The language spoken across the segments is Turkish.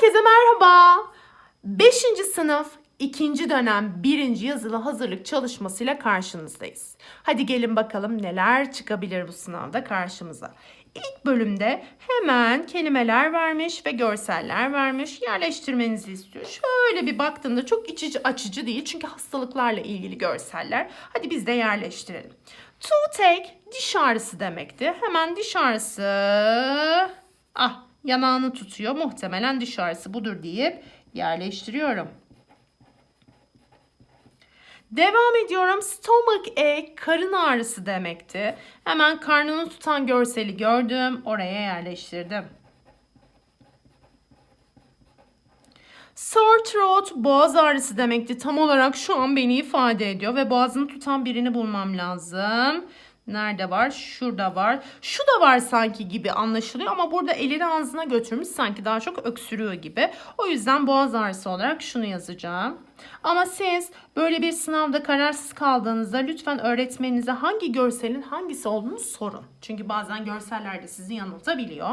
Herkese merhaba. 5. sınıf 2. dönem 1. yazılı hazırlık çalışmasıyla karşınızdayız. Hadi gelin bakalım neler çıkabilir bu sınavda karşımıza. İlk bölümde hemen kelimeler vermiş ve görseller vermiş. Yerleştirmenizi istiyor. Şöyle bir baktığımda çok iç açıcı değil çünkü hastalıklarla ilgili görseller. Hadi biz de yerleştirelim. Toothache diş ağrısı demekti. Hemen diş ağrısı. Ah yanağını tutuyor. Muhtemelen diş ağrısı budur deyip yerleştiriyorum. Devam ediyorum. Stomach ache karın ağrısı demekti. Hemen karnını tutan görseli gördüm. Oraya yerleştirdim. Sore throat boğaz ağrısı demekti. Tam olarak şu an beni ifade ediyor ve boğazını tutan birini bulmam lazım. Nerede var? Şurada var. Şu da var sanki gibi anlaşılıyor ama burada elini ağzına götürmüş sanki daha çok öksürüyor gibi. O yüzden boğaz ağrısı olarak şunu yazacağım. Ama siz böyle bir sınavda kararsız kaldığınızda lütfen öğretmeninize hangi görselin hangisi olduğunu sorun. Çünkü bazen görseller de sizi yanıltabiliyor.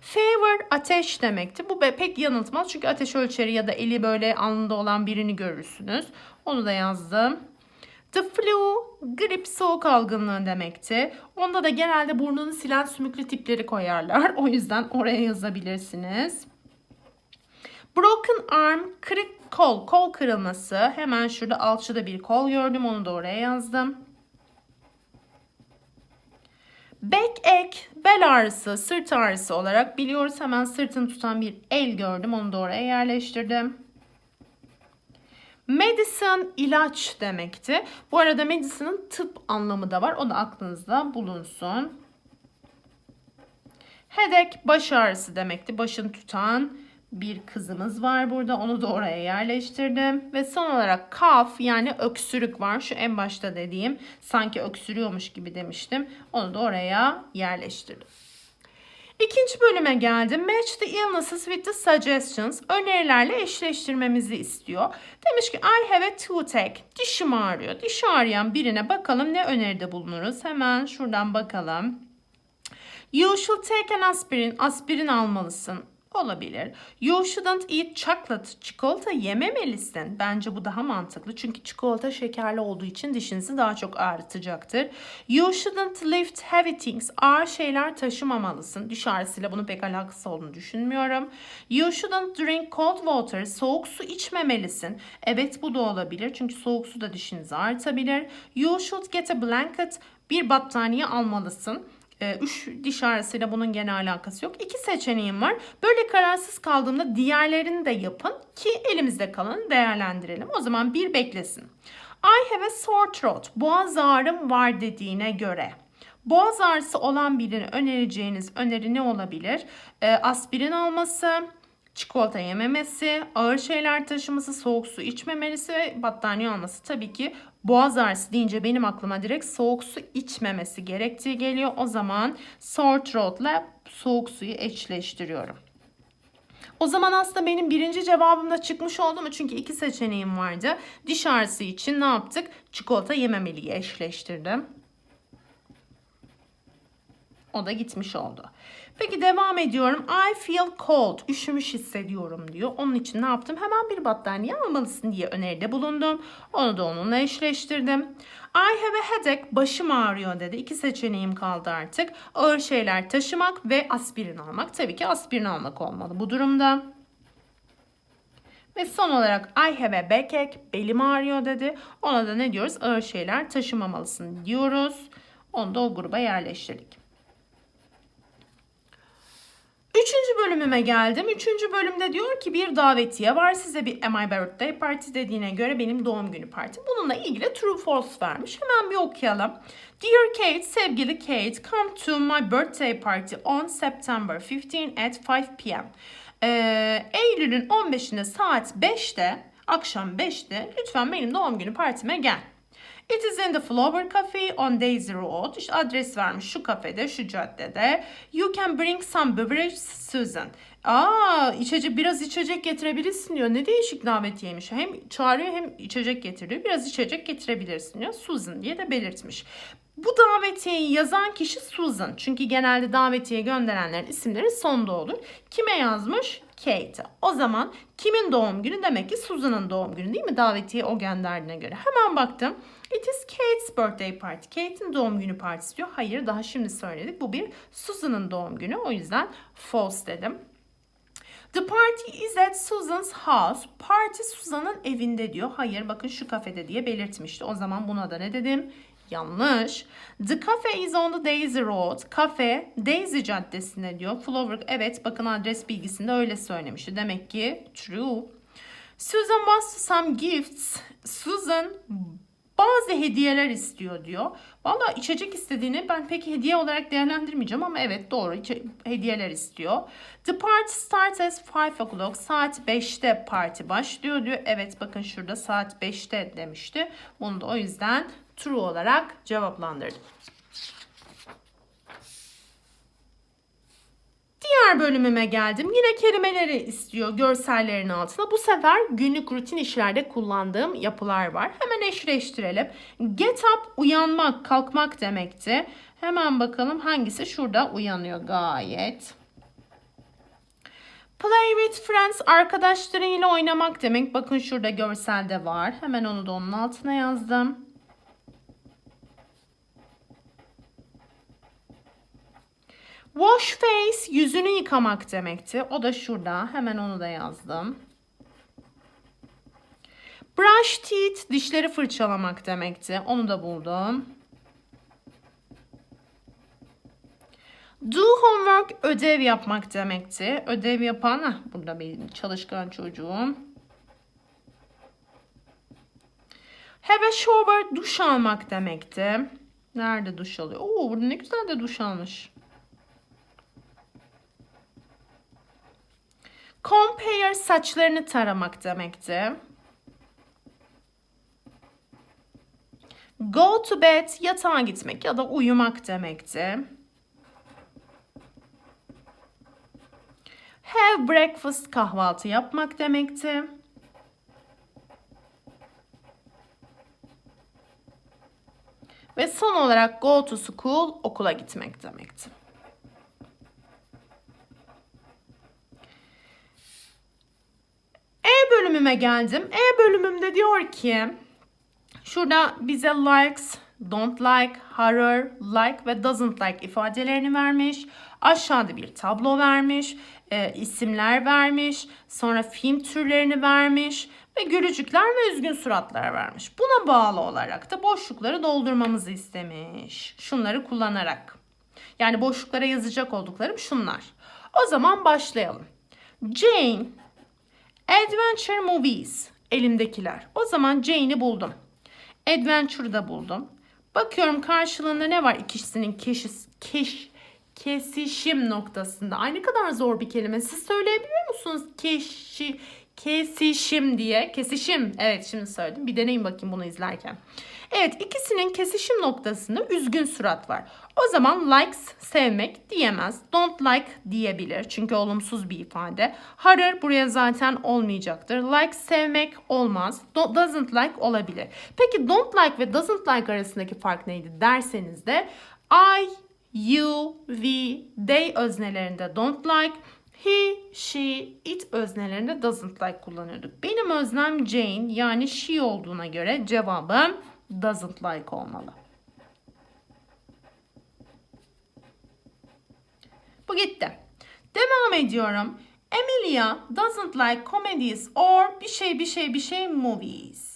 Fever ateş demekti. Bu pek yanıltmaz çünkü ateş ölçeri ya da eli böyle alnında olan birini görürsünüz. Onu da yazdım. The flu, grip soğuk algınlığı demekti. Onda da genelde burnunu silen sümüklü tipleri koyarlar. O yüzden oraya yazabilirsiniz. Broken arm, kırık kol, kol kırılması. Hemen şurada alçıda bir kol gördüm. Onu da oraya yazdım. Backache, bel ağrısı, sırt ağrısı olarak biliyoruz. Hemen sırtını tutan bir el gördüm. Onu da oraya yerleştirdim. Medicine ilaç demekti. Bu arada medicine'ın tıp anlamı da var. O da aklınızda bulunsun. Headache baş ağrısı demekti. Başını tutan bir kızımız var burada. Onu da oraya yerleştirdim. Ve son olarak cough yani öksürük var. Şu en başta dediğim sanki öksürüyormuş gibi demiştim. Onu da oraya yerleştirdim. İkinci bölüme geldim. Match the illnesses with the suggestions. Önerilerle eşleştirmemizi istiyor. Demiş ki I have a toothache. Dişim ağrıyor. Diş ağrıyan birine bakalım ne öneride bulunuruz. Hemen şuradan bakalım. You should take an aspirin. Aspirin almalısın. Olabilir. You shouldn't eat chocolate. Çikolata yememelisin. Bence bu daha mantıklı. Çünkü çikolata şekerli olduğu için dişinizi daha çok ağrıtacaktır. You shouldn't lift heavy things. Ağır şeyler taşımamalısın. Diş ağrısıyla bunun pek alakası olduğunu düşünmüyorum. You shouldn't drink cold water. Soğuk su içmemelisin. Evet bu da olabilir. Çünkü soğuk su da dişinizi ağrıtabilir. You should get a blanket. Bir battaniye almalısın. E, üç diş ağrısıyla bunun gene alakası yok. İki seçeneğim var. Böyle kararsız kaldığımda diğerlerini de yapın ki elimizde kalanı değerlendirelim. O zaman bir beklesin. I have a sore throat. Boğaz ağrım var dediğine göre. Boğaz ağrısı olan birine önereceğiniz öneri ne olabilir? E, aspirin alması, çikolata yememesi, ağır şeyler taşıması, soğuk su içmemesi ve battaniye alması. Tabii ki boğaz ağrısı deyince benim aklıma direkt soğuk su içmemesi gerektiği geliyor. O zaman sore throat ile soğuk suyu eşleştiriyorum. O zaman aslında benim birinci cevabım da çıkmış oldu mu? Çünkü iki seçeneğim vardı. Diş ağrısı için ne yaptık? Çikolata yememeliyi eşleştirdim. O da gitmiş oldu. Peki devam ediyorum. I feel cold. Üşümüş hissediyorum diyor. Onun için ne yaptım? Hemen bir battaniye almalısın diye öneride bulundum. Onu da onunla eşleştirdim. I have a headache. Başım ağrıyor dedi. İki seçeneğim kaldı artık. Ağır şeyler taşımak ve aspirin almak. Tabii ki aspirin almak olmalı bu durumda. Ve son olarak I have a backache. Belim ağrıyor dedi. Ona da ne diyoruz? Ağır şeyler taşımamalısın diyoruz. Onu da o gruba yerleştirdik. Üçüncü bölümüme geldim. Üçüncü bölümde diyor ki bir davetiye var. Size bir Am I Birthday Party dediğine göre benim doğum günü partim. Bununla ilgili true false vermiş. Hemen bir okuyalım. Dear Kate, sevgili Kate, come to my birthday party on September 15 at 5 p.m. Ee, Eylül'ün 15'inde saat 5'te, akşam 5'te lütfen benim doğum günü partime gel. It is in the Flower Cafe on Daisy Road. İşte adres vermiş şu kafede, şu caddede. You can bring some beverage Susan. Aa, içecek biraz içecek getirebilirsin diyor. Ne değişik davetiyeymiş. Hem çağırıyor hem içecek getiriyor. Biraz içecek getirebilirsin diyor. Susan diye de belirtmiş. Bu davetiyeyi yazan kişi Susan. Çünkü genelde davetiye gönderenlerin isimleri sonda olur. Kime yazmış? Kate. O zaman kimin doğum günü? Demek ki Susan'ın doğum günü değil mi? Davetiye o gönderdiğine göre. Hemen baktım. It is Kate's birthday party. Kate'in doğum günü partisi diyor. Hayır daha şimdi söyledik. Bu bir Susan'ın doğum günü. O yüzden false dedim. The party is at Susan's house. Parti Susan'ın evinde diyor. Hayır bakın şu kafede diye belirtmişti. O zaman buna da ne dedim? Yanlış. The cafe is on the Daisy Road. Kafe Daisy Caddesi'nde diyor. Flower evet bakın adres bilgisinde öyle söylemişti. Demek ki true. Susan wants some gifts. Susan bazı hediyeler istiyor diyor. Valla içecek istediğini ben pek hediye olarak değerlendirmeyeceğim ama evet doğru hediyeler istiyor. The party starts at 5 o'clock. Saat 5'te parti başlıyor diyor. Evet bakın şurada saat 5'te demişti. Bunu da o yüzden true olarak cevaplandırdım. Diğer bölümüme geldim. Yine kelimeleri istiyor görsellerin altına. Bu sefer günlük rutin işlerde kullandığım yapılar var. Hemen eşleştirelim. Get up uyanmak, kalkmak demekti. Hemen bakalım hangisi şurada uyanıyor gayet. Play with friends arkadaşlarıyla oynamak demek. Bakın şurada görselde var. Hemen onu da onun altına yazdım. Wash face yüzünü yıkamak demekti. O da şurada. Hemen onu da yazdım. Brush teeth dişleri fırçalamak demekti. Onu da buldum. Do homework ödev yapmak demekti. Ödev yapan heh, burada benim çalışkan çocuğum. Have a shower duş almak demekti. Nerede duş alıyor? Oo burada ne güzel de duş almış. Compare saçlarını taramak demekti. Go to bed yatağa gitmek ya da uyumak demekti. Have breakfast kahvaltı yapmak demekti. Ve son olarak go to school okula gitmek demekti. Bölümüme geldim. E bölümümde diyor ki şurada bize likes, don't like, horror, like ve doesn't like ifadelerini vermiş. Aşağıda bir tablo vermiş, e, isimler vermiş, sonra film türlerini vermiş ve gülücükler ve üzgün suratlar vermiş. Buna bağlı olarak da boşlukları doldurmamızı istemiş. Şunları kullanarak. Yani boşluklara yazacak olduklarım şunlar. O zaman başlayalım. Jane Adventure Movies elimdekiler. O zaman Jane'i buldum. Adventure'da buldum. Bakıyorum karşılığında ne var ikisinin keşis, keş, kesişim noktasında. Ay ne kadar zor bir kelime. Siz söyleyebiliyor musunuz? Keşi, kesişim diye. Kesişim. Evet şimdi söyledim. Bir deneyin bakayım bunu izlerken. Evet ikisinin kesişim noktasında üzgün surat var. O zaman likes sevmek diyemez. Don't like diyebilir. Çünkü olumsuz bir ifade. Horror buraya zaten olmayacaktır. Like sevmek olmaz. Doesn't like olabilir. Peki don't like ve doesn't like arasındaki fark neydi derseniz de I, you, we, they öznelerinde don't like He, she, it öznelerinde doesn't like kullanıyorduk. Benim öznem Jane yani she olduğuna göre cevabım doesn't like olmalı. Bu gitti. Devam ediyorum. Emilia doesn't like comedies or bir şey bir şey bir şey movies.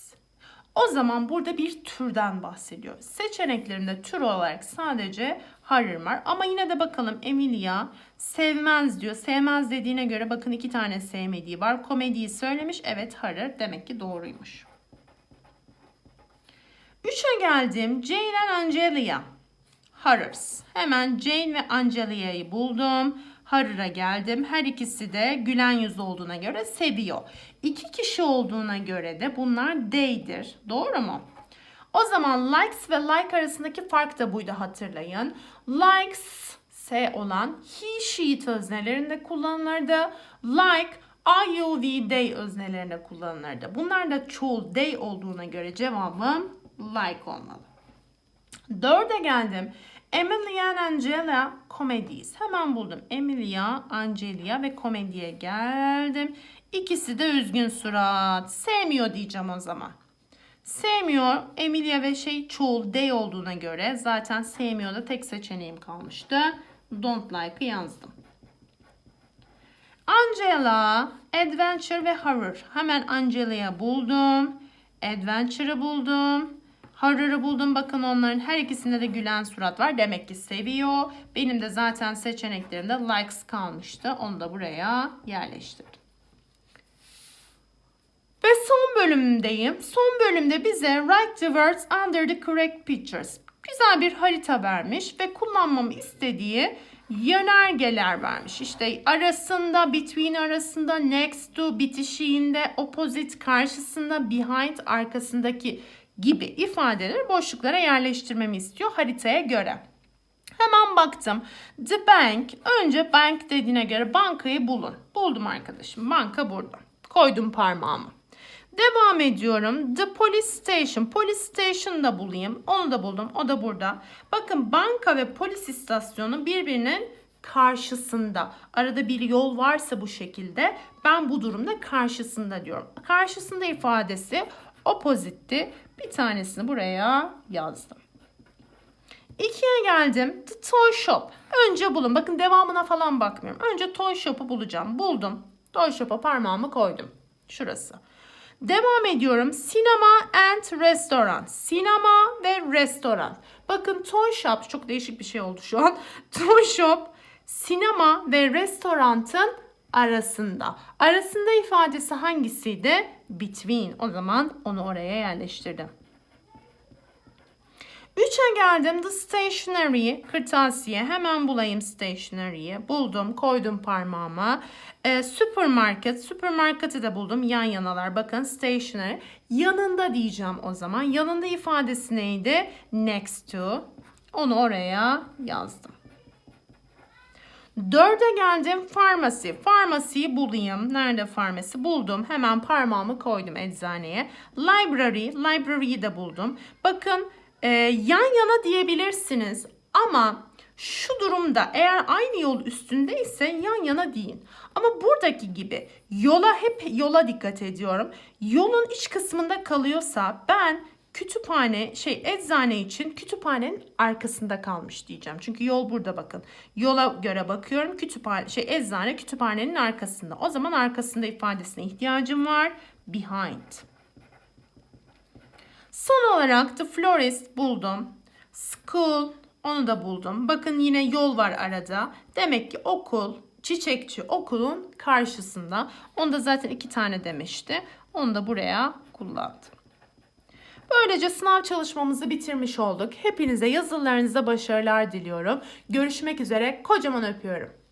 O zaman burada bir türden bahsediyor. Seçeneklerinde tür olarak sadece horror var. Ama yine de bakalım Emilia sevmez diyor. Sevmez dediğine göre bakın iki tane sevmediği var. Komediyi söylemiş. Evet horror demek ki doğruymuş. Üçe geldim. Jane and Angelia. Horrors. Hemen Jane ve Angelia'yı buldum. Horror'a geldim. Her ikisi de gülen yüz olduğuna göre seviyor. İki kişi olduğuna göre de bunlar they'dir. Doğru mu? O zaman likes ve like arasındaki fark da buydu hatırlayın. Likes S olan he, she öznelerinde kullanılırdı. Like I, you, we, they öznelerinde kullanılırdı. Bunlar da çoğul they olduğuna göre cevabım like olmalı. Dörde geldim. Emilia and Angela Comedies. Hemen buldum. Emilia, Angelia ve Komediye geldim. İkisi de üzgün surat. Sevmiyor diyeceğim o zaman. Sevmiyor. Emilia ve şey çoğul they olduğuna göre zaten sevmiyor da tek seçeneğim kalmıştı. Don't like'ı yazdım. Angela, Adventure ve Horror. Hemen Angela'ya buldum. Adventure'ı buldum. Horror'ı buldum. Bakın onların her ikisinde de gülen surat var. Demek ki seviyor. Benim de zaten seçeneklerimde likes kalmıştı. Onu da buraya yerleştirdim. Ve son bölümdeyim. Son bölümde bize write the words under the correct pictures. Güzel bir harita vermiş ve kullanmamı istediği yönergeler vermiş. İşte arasında, between arasında, next to, bitişiğinde, opposite karşısında, behind arkasındaki gibi ifadeleri boşluklara yerleştirmemi istiyor haritaya göre. Hemen baktım. The bank. Önce bank dediğine göre bankayı bulun. Buldum arkadaşım. Banka burada. Koydum parmağımı. Devam ediyorum. The police station. Police station da bulayım. Onu da buldum. O da burada. Bakın banka ve polis istasyonu birbirinin karşısında. Arada bir yol varsa bu şekilde ben bu durumda karşısında diyorum. Karşısında ifadesi opposite'ti. Bir tanesini buraya yazdım. İkiye geldim. The toy shop. Önce bulun. Bakın devamına falan bakmıyorum. Önce toy shop'u bulacağım. Buldum. Toy shop'a parmağımı koydum. Şurası. Devam ediyorum. Sinema and restaurant. Sinema ve restoran. Bakın toy shop çok değişik bir şey oldu şu an. Toy shop sinema ve restorantın arasında. Arasında ifadesi hangisiydi? Between. O zaman onu oraya yerleştirdim. 3'e geldim. The stationery, kırtasiye. Hemen bulayım stationery'yi. Buldum, koydum parmağıma. Ee, supermarket, supermarket'i de buldum. Yan yanalar. Bakın stationery. Yanında diyeceğim o zaman. Yanında ifadesi neydi? Next to. Onu oraya yazdım. Dörde geldim pharmacy. Pharmacy'yi bulayım. Nerede pharmacy? Buldum. Hemen parmağımı koydum eczaneye. Library. Library'yi de buldum. Bakın e, yan yana diyebilirsiniz. Ama şu durumda eğer aynı yol üstündeyse yan yana deyin. Ama buradaki gibi yola hep yola dikkat ediyorum. Yolun iç kısmında kalıyorsa ben kütüphane şey eczane için kütüphanenin arkasında kalmış diyeceğim. Çünkü yol burada bakın. Yola göre bakıyorum. Kütüphane şey eczane kütüphanenin arkasında. O zaman arkasında ifadesine ihtiyacım var. Behind. Son olarak the florist buldum. School onu da buldum. Bakın yine yol var arada. Demek ki okul, çiçekçi okulun karşısında. Onda zaten iki tane demişti. Onu da buraya kullandım. Böylece sınav çalışmamızı bitirmiş olduk. Hepinize yazılarınızda başarılar diliyorum. Görüşmek üzere. Kocaman öpüyorum.